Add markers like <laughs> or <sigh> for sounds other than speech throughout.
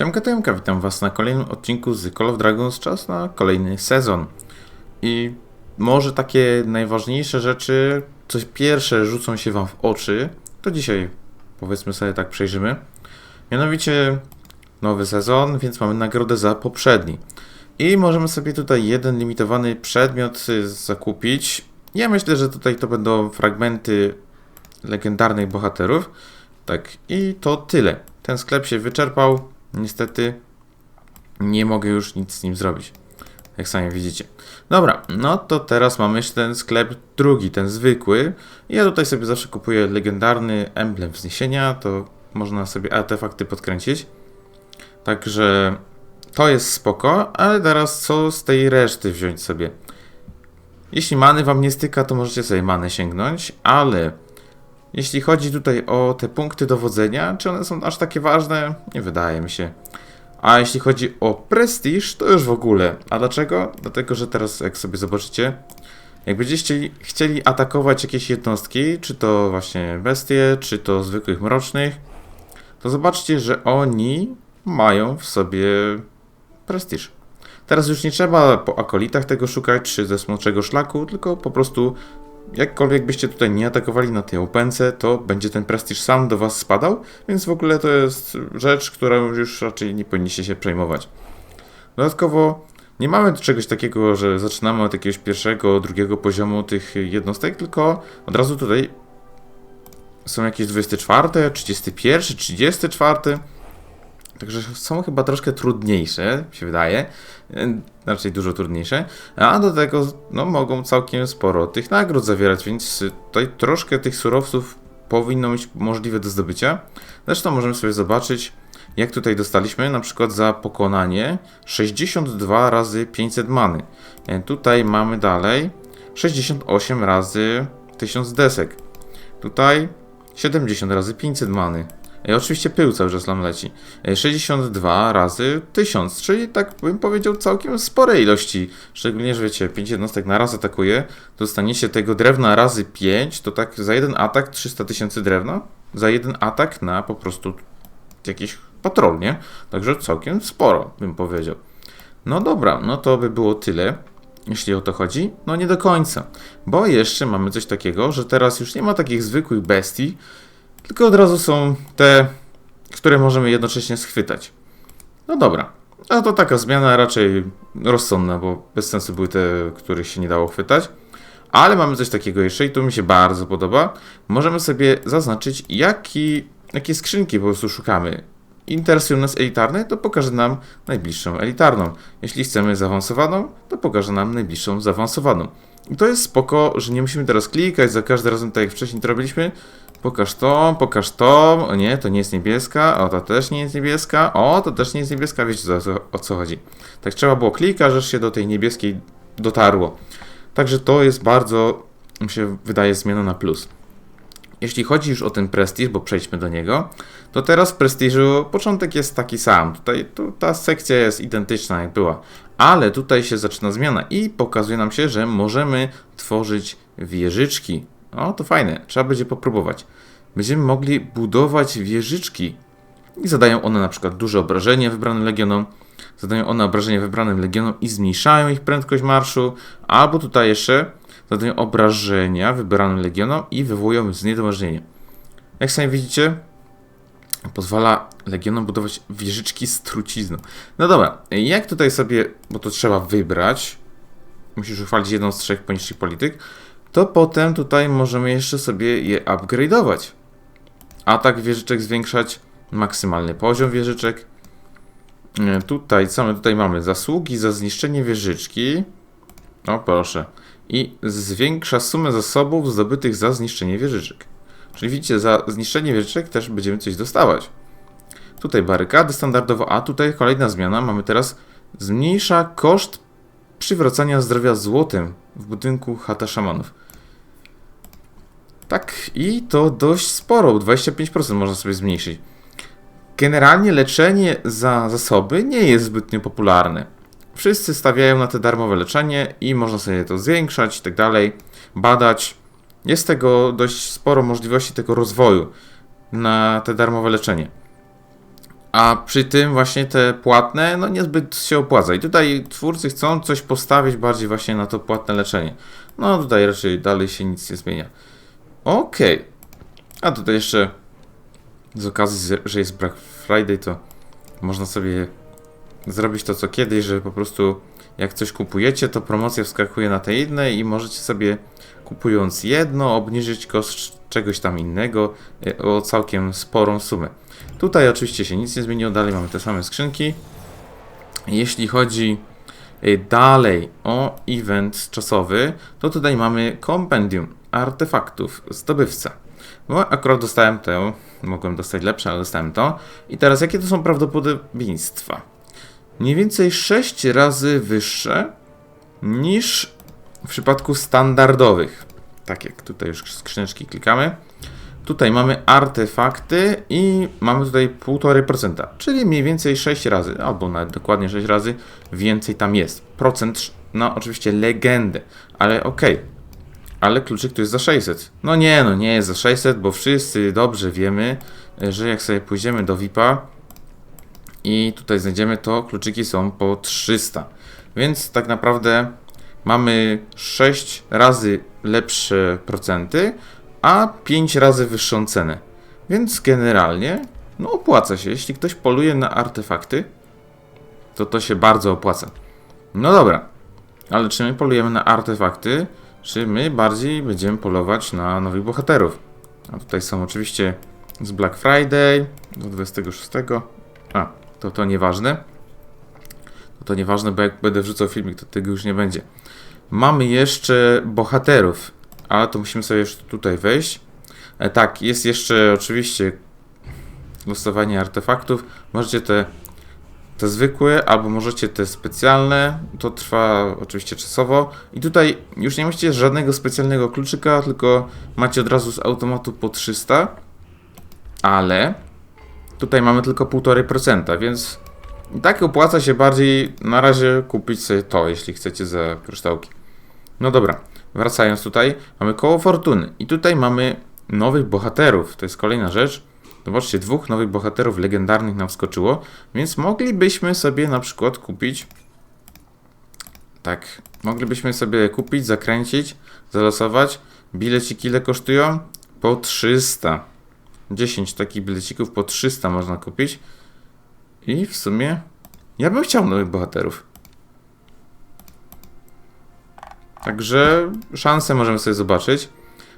Siemka Tymka, witam was na kolejnym odcinku z Call of Dragons, czas na kolejny sezon. I może takie najważniejsze rzeczy, coś pierwsze rzucą się wam w oczy, to dzisiaj powiedzmy sobie tak przejrzymy. Mianowicie nowy sezon, więc mamy nagrodę za poprzedni. I możemy sobie tutaj jeden limitowany przedmiot y, zakupić. Ja myślę, że tutaj to będą fragmenty legendarnych bohaterów. Tak, i to tyle. Ten sklep się wyczerpał. Niestety nie mogę już nic z nim zrobić. Jak sami widzicie. Dobra, no to teraz mamy ten sklep drugi, ten zwykły. Ja tutaj sobie zawsze kupuję legendarny emblem wzniesienia, to można sobie artefakty podkręcić. Także to jest spoko, ale teraz co z tej reszty wziąć sobie? Jeśli many wam nie styka, to możecie sobie manę sięgnąć, ale jeśli chodzi tutaj o te punkty dowodzenia, czy one są aż takie ważne? Nie wydaje mi się. A jeśli chodzi o prestiż, to już w ogóle. A dlaczego? Dlatego, że teraz jak sobie zobaczycie, jak będziecie chcieli atakować jakieś jednostki, czy to właśnie bestie, czy to zwykłych mrocznych, to zobaczcie, że oni mają w sobie prestiż. Teraz już nie trzeba po akolitach tego szukać, czy ze smoczego szlaku, tylko po prostu jakkolwiek byście tutaj nie atakowali na tej opence, to będzie ten prestiż sam do was spadał, więc w ogóle to jest rzecz, którą już raczej nie powinniście się przejmować. Dodatkowo nie mamy czegoś takiego, że zaczynamy od jakiegoś pierwszego, drugiego poziomu tych jednostek, tylko od razu tutaj są jakieś 24, 31, 34. Także są chyba troszkę trudniejsze, się wydaje. Raczej dużo trudniejsze. A do tego no, mogą całkiem sporo tych nagród zawierać, więc tutaj troszkę tych surowców powinno być możliwe do zdobycia. Zresztą możemy sobie zobaczyć, jak tutaj dostaliśmy, na przykład za pokonanie 62 razy 500 many. E, Tutaj mamy dalej 68 razy 1000 desek. Tutaj 70 razy 500 many. Oczywiście pył cały czas nam leci. E, 62 razy 1000, czyli tak bym powiedział całkiem spore ilości. Szczególnie, że wiecie, 5 jednostek na raz atakuje, dostaniecie tego drewna razy 5, to tak za jeden atak 300 tysięcy drewna. Za jeden atak na po prostu jakiś patrol, nie? Także całkiem sporo, bym powiedział. No dobra, no to by było tyle, jeśli o to chodzi. No nie do końca, bo jeszcze mamy coś takiego, że teraz już nie ma takich zwykłych bestii, tylko od razu są te, które możemy jednocześnie schwytać. No dobra. A to taka zmiana raczej rozsądna, bo bez sensu były te, których się nie dało chwytać. Ale mamy coś takiego jeszcze i to mi się bardzo podoba. Możemy sobie zaznaczyć, jaki, jakie skrzynki po prostu szukamy. Interesują nas elitarne, to pokaże nam najbliższą elitarną. Jeśli chcemy zaawansowaną, to pokaże nam najbliższą zaawansowaną. I to jest spoko, że nie musimy teraz klikać za każdym razem, tak jak wcześniej to robiliśmy. Pokaż to, pokaż to. O nie, to nie jest niebieska. O, to też nie jest niebieska. O, to też nie jest niebieska. Wiecie o co, o co chodzi. Tak trzeba było klikać, aż się do tej niebieskiej dotarło. Także to jest bardzo, mi się wydaje, zmiana na plus. Jeśli chodzi już o ten prestiż, bo przejdźmy do niego, to teraz w prestiżu początek jest taki sam. Tutaj tu, ta sekcja jest identyczna jak była, ale tutaj się zaczyna zmiana i pokazuje nam się, że możemy tworzyć wieżyczki. O, to fajne, trzeba będzie popróbować. Będziemy mogli budować wieżyczki i zadają one na przykład duże obrażenie wybranym legionom, zadają one obrażenie wybranym legionom i zmniejszają ich prędkość marszu, albo tutaj jeszcze zadają obrażenia wybranym legionom i wywołują zniedołężnienie. Jak sami widzicie, pozwala legionom budować wieżyczki z trucizną. No dobra, jak tutaj sobie, bo to trzeba wybrać, musisz uchwalić jedną z trzech poniższych polityk, to potem tutaj możemy jeszcze sobie je upgrade'ować. Atak wieżyczek zwiększać, maksymalny poziom wieżyczek. E, Tutaj, co my tutaj mamy? Zasługi za zniszczenie wieżyczki. O proszę. I zwiększa sumę zasobów zdobytych za zniszczenie wieżyczek. Czyli widzicie, za zniszczenie wieżyczek też będziemy coś dostawać. Tutaj barykady standardowo, a tutaj kolejna zmiana. Mamy teraz zmniejsza koszt przywracania zdrowia złotem w budynku chata szamanów. Tak, i to dość sporo, 25% można sobie zmniejszyć. Generalnie leczenie za zasoby nie jest zbytnio popularne. Wszyscy stawiają na te darmowe leczenie i można sobie to zwiększać i tak dalej, badać. Jest tego dość sporo możliwości tego rozwoju na te darmowe leczenie. A przy tym właśnie te płatne, no niezbyt się opłaca. I tutaj twórcy chcą coś postawić bardziej właśnie na to płatne leczenie. No tutaj raczej dalej się nic nie zmienia. Okej. A tutaj jeszcze z okazji, że jest Black Friday, to można sobie zrobić to co kiedyś, że po prostu jak coś kupujecie, to promocja wskakuje na te inne i możecie sobie kupując jedno obniżyć koszt czegoś tam innego e, o całkiem sporą sumę. Tutaj oczywiście się nic nie zmieniło, dalej mamy te same skrzynki. Jeśli chodzi e, dalej o event czasowy, to tutaj mamy kompendium artefaktów zdobywca. No, akurat dostałem tę, mogłem dostać lepsze, ale dostałem to. I teraz jakie to są prawdopodobieństwa? Mniej więcej 6 razy wyższe niż w przypadku standardowych. Tak jak tutaj już skrzyneczki klikamy. Tutaj mamy artefakty i mamy tutaj 1,5%, czyli mniej więcej 6 razy, albo nawet dokładnie 6 razy więcej tam jest. Procent no oczywiście legendy, ale okej. Okay. Ale kluczyk tu jest za 600. No nie, no nie jest za 600, bo wszyscy dobrze wiemy, że jak sobie pójdziemy do VIPa i tutaj znajdziemy to, kluczyki są po 300. Więc tak naprawdę mamy 6 razy lepsze procenty, a 5 razy wyższą cenę. Więc generalnie, no opłaca się. Jeśli ktoś poluje na artefakty, to to się bardzo opłaca. No dobra, ale czy my polujemy na artefakty, czy my bardziej będziemy polować na nowych bohaterów? A tutaj są oczywiście z Black Friday do 26. A, to to nieważne. To to nieważne, bo jak będę wrzucał filmik, to tego już nie będzie. Mamy jeszcze bohaterów, ale to musimy sobie jeszcze tutaj wejść. E, tak, jest jeszcze oczywiście losowanie artefaktów. Możecie te, te zwykłe, albo możecie te specjalne. To trwa oczywiście czasowo. I tutaj już nie musicie żadnego specjalnego kluczyka, tylko macie od razu z automatu po 300. Ale tutaj mamy tylko 1,5%, więc tak opłaca się bardziej na razie kupić sobie to, jeśli chcecie za kryształki. No dobra, wracając tutaj, mamy koło fortuny i tutaj mamy nowych bohaterów. To jest kolejna rzecz. Zobaczcie, dwóch nowych bohaterów legendarnych nam wskoczyło, więc moglibyśmy sobie na przykład kupić. Tak, moglibyśmy sobie kupić, zakręcić, zalosować. Bileciki ile kosztują? Po 300. 10 takich bilecików po 300 można kupić. I w sumie ja bym chciał nowych bohaterów. Także szanse możemy sobie zobaczyć.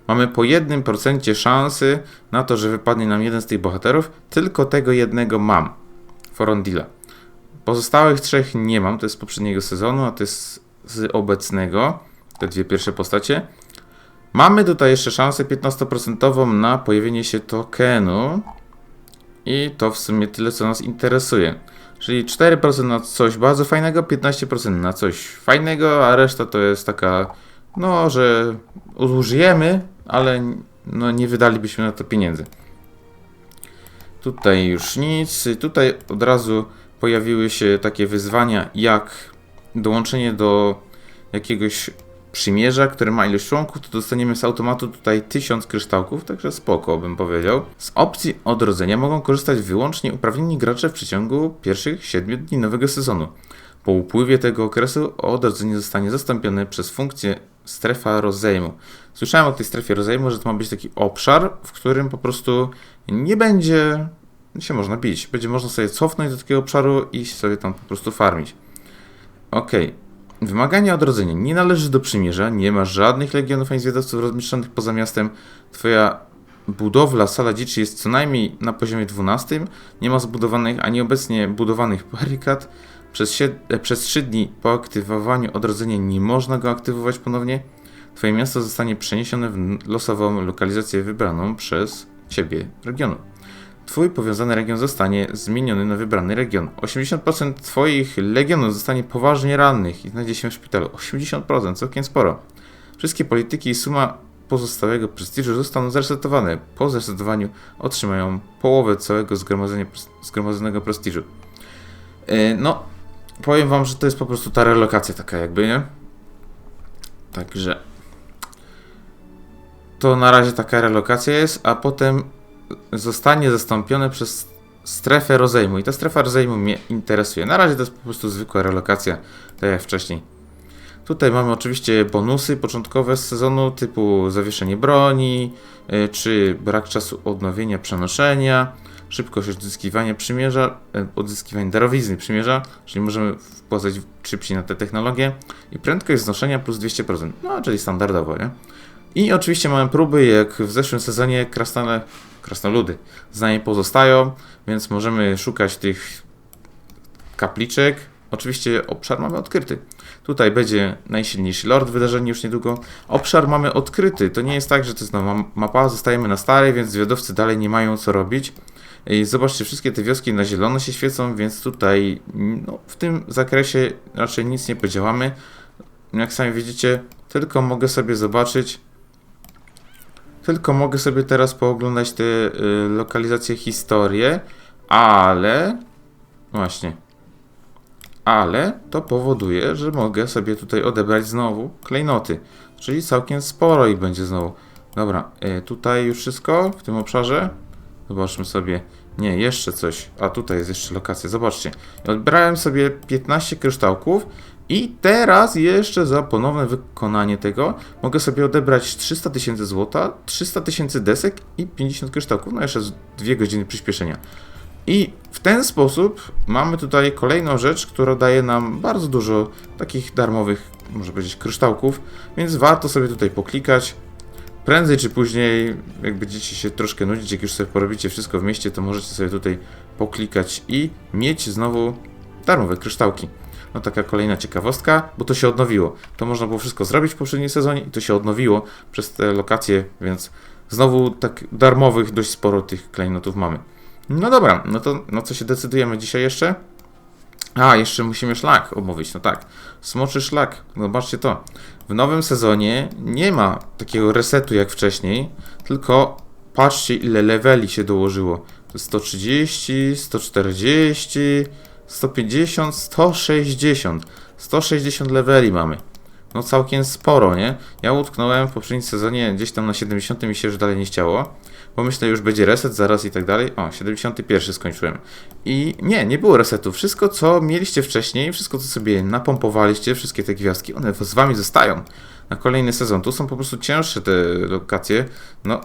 Mamy po jednym procencie szansy na to, że wypadnie nam jeden z tych bohaterów. Tylko tego jednego mam. Forondila. Pozostałych trzech nie mam. To jest z poprzedniego sezonu, a to jest z obecnego. Te dwie pierwsze postacie. Mamy tutaj jeszcze szansę 15% na pojawienie się tokenu. I to w sumie tyle, co nas interesuje. Czyli 4% na coś bardzo fajnego, 15% na coś fajnego, a reszta to jest taka, no, że użyjemy, ale no, nie wydalibyśmy na to pieniędzy. Tutaj już nic. Tutaj od razu pojawiły się takie wyzwania, jak dołączenie do jakiegoś przymierza, które ma ilość członków, to dostaniemy z automatu tutaj 1000 kryształków, także spoko bym powiedział. Z opcji odrodzenia mogą korzystać wyłącznie uprawnieni gracze w przeciągu pierwszych 7 dni nowego sezonu. Po upływie tego okresu odrodzenie zostanie zastąpione przez funkcję strefa rozejmu. Słyszałem o tej strefie rozejmu, że to ma być taki obszar, w którym po prostu nie będzie się można bić. Będzie można sobie cofnąć do takiego obszaru i sobie tam po prostu farmić. Okej, okay. Wymagania odrodzenia. Nie należy do przymierza, nie ma żadnych legionów ani zwiadowców rozmieszczonych poza miastem. Twoja budowla sala dziczy jest co najmniej na poziomie 12. Nie ma zbudowanych ani obecnie budowanych barykad. Przez, e, przez 3 dni po aktywowaniu odrodzenia nie można go aktywować ponownie. Twoje miasto zostanie przeniesione w losową lokalizację wybraną przez Ciebie regionu. Twój powiązany region zostanie zmieniony na wybrany region. 80% Twoich legionów zostanie poważnie rannych i znajdzie się w szpitalu. 80%, całkiem sporo. Wszystkie polityki i suma pozostałego prestiżu zostaną zresetowane. Po zresetowaniu otrzymają połowę całego zgromadzonego prestiżu. Yy, no, powiem wam, że to jest po prostu ta relokacja taka jakby, nie? Także to na razie taka relokacja jest, a potem zostanie zastąpione przez strefę rozejmu i ta strefa rozejmu mnie interesuje. Na razie to jest po prostu zwykła relokacja, tak jak wcześniej. Tutaj mamy oczywiście bonusy początkowe z sezonu typu zawieszenie broni, y, czy brak czasu odnowienia przenoszenia, szybkość odzyskiwania przymierza, y, odzyskiwania darowizny przymierza, czyli możemy wpłacać szybciej na te technologie i prędkość znoszenia plus 200%, no czyli standardowo, nie? I oczywiście mamy próby, jak w zeszłym sezonie krasnale, krasnoludy z nami pozostają, więc możemy szukać tych kapliczek. Oczywiście obszar mamy odkryty. Tutaj będzie najsilniejszy lord wydarzenie już niedługo. Obszar mamy odkryty. To nie jest tak, że to jest nowa mapa, zostajemy na starej, więc zwiadowcy dalej nie mają co robić. I zobaczcie, wszystkie te wioski na zielono się świecą, więc tutaj no, w tym zakresie raczej nic nie podziałamy. Jak sami widzicie, tylko mogę sobie zobaczyć, tylko mogę sobie teraz pooglądać te y, lokalizacje, historię, ale właśnie, ale to powoduje, że mogę sobie tutaj odebrać znowu klejnoty, czyli całkiem sporo ich będzie znowu. Dobra, y, tutaj już wszystko w tym obszarze. Zobaczmy sobie. Nie, jeszcze coś. A tutaj jest jeszcze lokacja. Zobaczcie. Odbrałem sobie 15 kryształków i teraz jeszcze za ponowne wykonanie tego mogę sobie odebrać 300 tysięcy złota, 300 tysięcy desek i 50 kryształków. No jeszcze z 2 godziny przyspieszenia. I w ten sposób mamy tutaj kolejną rzecz, która daje nam bardzo dużo takich darmowych, może powiedzieć, kryształków, więc warto sobie tutaj poklikać. Prędzej czy później, jak będziecie się troszkę nudzić, jak już sobie porobicie wszystko w mieście, to możecie sobie tutaj poklikać i mieć znowu darmowe kryształki. No taka kolejna ciekawostka, bo to się odnowiło. To można było wszystko zrobić w poprzednim sezonie i to się odnowiło przez te lokacje, więc znowu tak darmowych dość sporo tych klejnotów mamy. No dobra, no to no co się decydujemy dzisiaj jeszcze? A, jeszcze musimy szlak omówić, no tak. Smoczy szlak, zobaczcie to. W nowym sezonie nie ma takiego resetu jak wcześniej, tylko patrzcie ile leveli się dołożyło. To jest 130, 140, 150, 160. 160 leveli mamy. No całkiem sporo, nie? Ja utknąłem w poprzednim sezonie gdzieś tam na 70 i się już dalej nie chciało. Bo myślę, już będzie reset zaraz i tak dalej. O, 71 skończyłem. I nie, nie było resetu. Wszystko, co mieliście wcześniej, wszystko, co sobie napompowaliście, wszystkie te gwiazdki, one z wami zostają na kolejny sezon. Tu są po prostu cięższe te lokacje. No,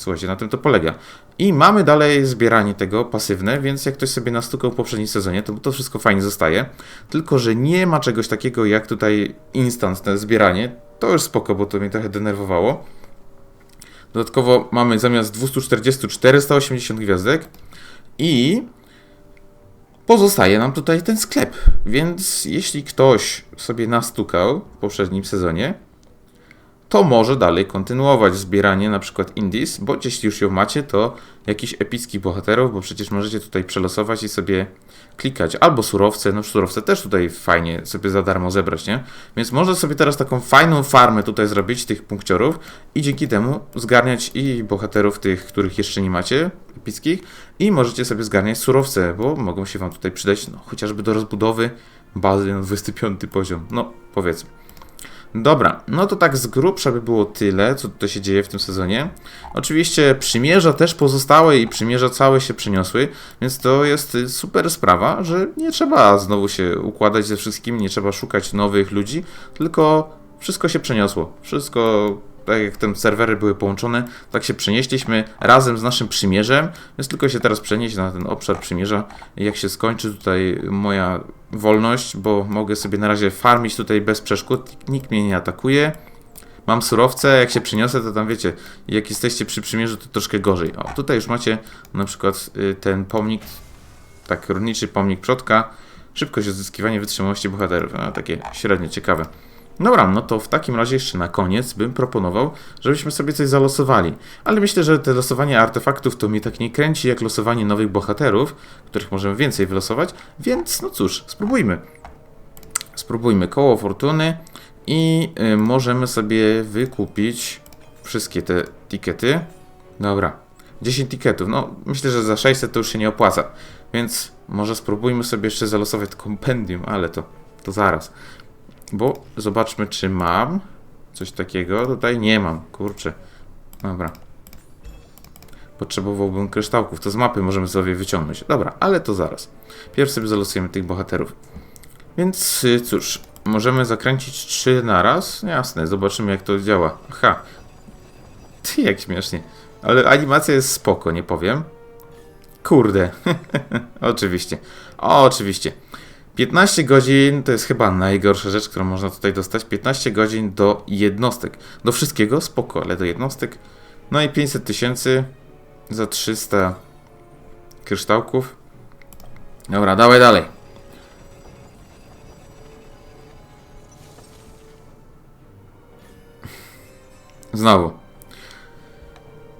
słuchajcie, na tym to polega. I mamy dalej zbieranie tego pasywne, więc jak ktoś sobie nastukał w poprzednim sezonie, to to wszystko fajnie zostaje. Tylko, że nie ma czegoś takiego jak tutaj instant, te zbieranie. To już spoko, bo to mnie trochę denerwowało. Dodatkowo mamy zamiast 240 480 gwiazdek i pozostaje nam tutaj ten sklep. Więc jeśli ktoś sobie nastukał w poprzednim sezonie, to może dalej kontynuować zbieranie na przykład indies, bo jeśli już ją macie, to jakiś epicki bohaterów, bo przecież możecie tutaj przelosować i sobie klikać. Albo surowce, no surowce też tutaj fajnie sobie za darmo zebrać, nie? Więc można sobie teraz taką fajną farmę tutaj zrobić, tych punkciorów i dzięki temu zgarniać i bohaterów tych, których jeszcze nie macie, epickich, i możecie sobie zgarniać surowce, bo mogą się wam tutaj przydać, no chociażby do rozbudowy bazy na 25 poziom, no powiedzmy. Dobra, no to tak z grubsza by było tyle, co tutaj się dzieje w tym sezonie. Oczywiście przymierza też pozostałe i przymierza całe się przeniosły, więc to jest super sprawa, że nie trzeba znowu się układać ze wszystkim, nie trzeba szukać nowych ludzi, tylko wszystko się przeniosło. Wszystko tak jak te serwery były połączone, tak się przenieśliśmy razem z naszym przymierzem, więc tylko się teraz przenieść na ten obszar przymierza. Jak się skończy tutaj moja wolność, bo mogę sobie na razie farmić tutaj bez przeszkód, nikt mnie nie atakuje. Mam surowce, jak się przyniosę, to tam wiecie, jak jesteście przy przymierzu, to troszkę gorzej. O, tutaj już macie na przykład y, ten pomnik, tak, rolniczy pomnik przodka, szybkość odzyskiwania wytrzymałości bohaterów, no, takie średnio ciekawe. Dobra, no to w takim razie jeszcze na koniec bym proponował, żebyśmy sobie coś zalosowali. Ale myślę, że te losowanie artefaktów to mnie tak nie kręci jak losowanie nowych bohaterów, których możemy więcej wylosować, więc no cóż, spróbujmy. Spróbujmy koło fortuny i y, możemy sobie wykupić wszystkie te tikety. Dobra, 10 tiketów. No, myślę, że za 600 to już się nie opłaca. Więc może spróbujmy sobie jeszcze zalosować kompendium, ale to, to zaraz. Bo zobaczmy, czy mam coś takiego. Tutaj nie mam, kurczę. Dobra. Potrzebowałbym kryształków, to z mapy możemy sobie wyciągnąć. Dobra, ale to zaraz. Pierw sobie zalosujemy tych bohaterów. Więc y, cóż, możemy zakręcić trzy na raz? Jasne, zobaczymy jak to działa. Aha. Ty, jak śmiesznie. Ale animacja jest spoko, nie powiem. Kurde. <laughs> oczywiście. O, oczywiście. 15 godzin to jest chyba najgorsza rzecz, którą można tutaj dostać. 15 godzin do jednostek. Do wszystkiego spoko, ale do jednostek. No i 500 tysięcy za 300 kryształków. Dobra, dawaj dalej. Znowu.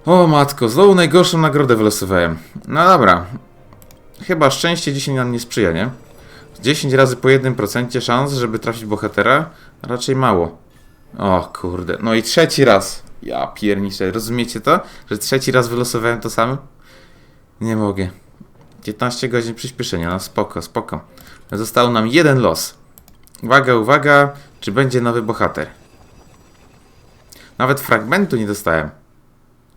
O matko, znowu najgorszą nagrodę wylosowałem. No dobra. Chyba szczęście dzisiaj nam nie sprzyja, nie? 10 razy po 1% szans, żeby trafić bohatera? Raczej mało. O kurde. No i trzeci raz. Ja pierniczę. Rozumiecie to? Że trzeci raz wylosowałem to samo? Nie mogę. 15 godzin przyspieszenia. No spoko, spoko. Został nam jeden los. Uwaga, uwaga. Czy będzie nowy bohater? Nawet fragmentu nie dostałem.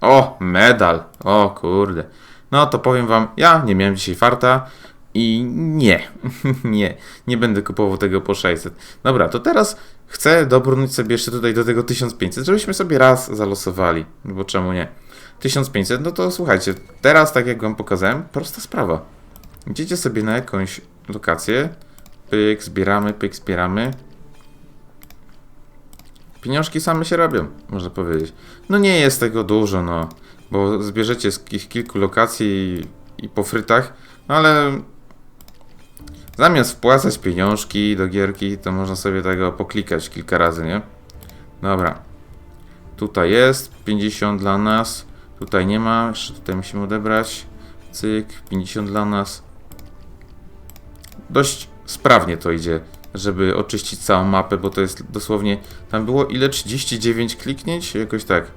O, medal. O kurde. No to powiem wam, ja nie miałem dzisiaj farta i nie, <laughs> nie, nie będę kupował tego po 600. Dobra, to teraz chcę dobrnąć sobie jeszcze tutaj do tego 1500, żebyśmy sobie raz zalosowali, no bo czemu nie? 1500, no to słuchajcie, teraz tak jak wam pokazałem, prosta sprawa. Idziecie sobie na jakąś lokację, pyk, zbieramy, pyk, zbieramy. Pieniążki same się robią, można powiedzieć. No nie jest tego dużo, no, bo zbierzecie z ich kilku lokacji i, i po frytach, no ale zamiast wpłacać pieniążki do gierki, to można sobie tego poklikać kilka razy, nie? Dobra. Tutaj jest 50 dla nas. Tutaj nie ma, jeszcze tutaj musimy odebrać. Cyk, 50 dla nas. Dość sprawnie to idzie, żeby oczyścić całą mapę, bo to jest dosłownie. Tam było ile? 39 kliknięć? Jakoś tak.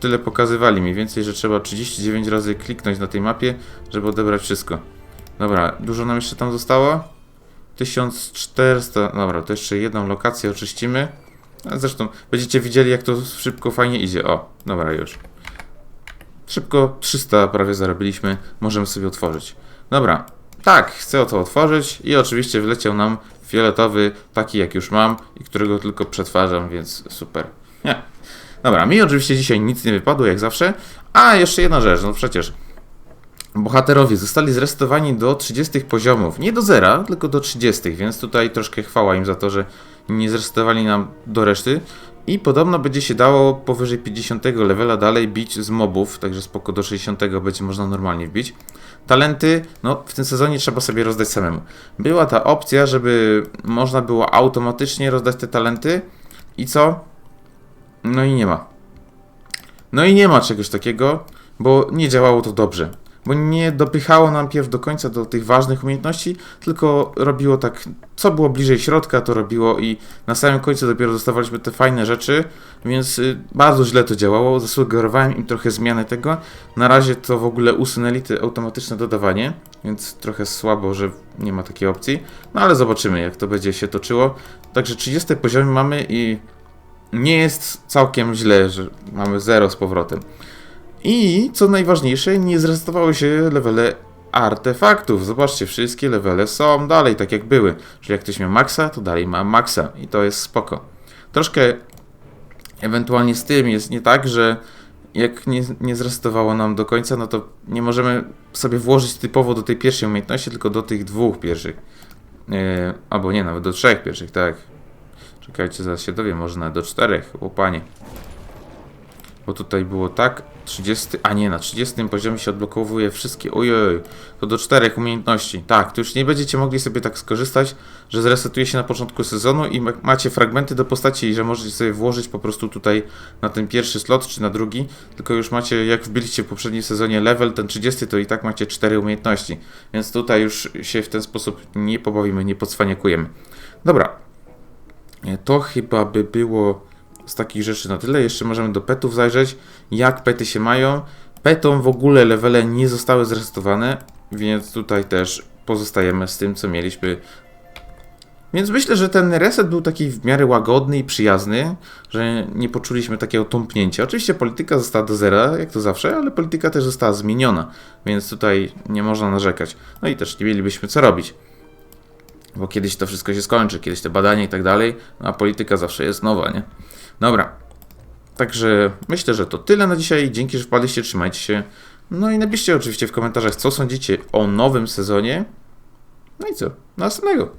Tyle pokazywali mniej więcej, że trzeba 39 razy kliknąć na tej mapie, żeby odebrać wszystko. Dobra, dużo nam jeszcze tam zostało? 1400. Dobra, to jeszcze jedną lokację oczyścimy. A zresztą będziecie widzieli, jak to szybko, fajnie idzie. O, dobra, już. Szybko 300 prawie zarobiliśmy. Możemy sobie otworzyć. Dobra, tak, chcę to otworzyć i oczywiście wleciał nam fioletowy, taki jak już mam i którego tylko przetwarzam, więc super. Nie. Dobra, mi oczywiście dzisiaj nic nie wypadło, jak zawsze. A, jeszcze jedna rzecz, no przecież bohaterowie zostali zresetowani do 30 poziomów. Nie do zera, tylko do 30, więc tutaj troszkę chwała im za to, że nie zresetowali nam do reszty. I podobno będzie się dało powyżej 50 levela dalej bić z mobów, także spoko do 60 będzie można normalnie wbić. Talenty, no w tym sezonie trzeba sobie rozdać samemu. Była ta opcja, żeby można było automatycznie rozdać te talenty i co? No i nie ma. No i nie ma czegoś takiego, bo nie działało to dobrze. Bo nie dopychało nam pierw do końca do tych ważnych umiejętności, tylko robiło tak, co było bliżej środka, to robiło i na samym końcu dopiero dostawaliśmy te fajne rzeczy, więc y, bardzo źle to działało. Zasugerowałem im trochę zmiany tego. Na razie to w ogóle usunęli te automatyczne dodawanie, więc trochę słabo, że nie ma takiej opcji. No ale zobaczymy, jak to będzie się toczyło. Także 30 poziom mamy i nie jest całkiem źle, że mamy 0 z powrotem. I co najważniejsze, nie zresetowały się levele artefaktów. Zobaczcie, wszystkie levele są dalej tak jak były. Czyli jak ktoś miał maxa, to dalej ma maxa i to jest spoko. Troszkę ewentualnie z tym jest nie tak, że jak nie, nie nam do końca, no to nie możemy sobie włożyć typowo do tej pierwszej umiejętności, tylko do tych dwóch pierwszych. Yy, albo nie, nawet do trzech pierwszych, tak. Czekajcie, zaraz się dowiem, może nawet do czterech, łopanie. Bo tutaj było tak, 30, a nie, na 30 poziomie się odblokowuje wszystkie, ojej, to do czterech umiejętności. Tak, to już nie będziecie mogli sobie tak skorzystać, że zresetuje się na początku sezonu i macie fragmenty do postaci i że możecie sobie włożyć po prostu tutaj na ten pierwszy slot czy na drugi, tylko już macie, jak wbiliście w poprzednim sezonie level, ten 30, to i tak macie cztery umiejętności. Więc tutaj już się w ten sposób nie pobawimy, nie podswaniakujemy. Dobra, to chyba by było z takich rzeczy na tyle. Jeszcze możemy do petów zajrzeć, jak pety się mają. Petom w ogóle levele nie zostały zresetowane, więc tutaj też pozostajemy z tym, co mieliśmy Więc myślę, że ten reset był taki w miarę łagodny i przyjazny, że nie poczuliśmy takiego tąpnięcia. Oczywiście polityka została do zera, jak to zawsze, ale polityka też została zmieniona, więc tutaj nie można narzekać. No i też nie mielibyśmy co robić. Bo kiedyś to wszystko się skończy, kiedyś te badania i tak dalej, no a polityka zawsze jest nowa, nie? Dobra. Także myślę, że to tyle na dzisiaj. Dzięki, że wpadliście, trzymajcie się. No i napiszcie oczywiście w komentarzach, co sądzicie o nowym sezonie. No i co? Następnego.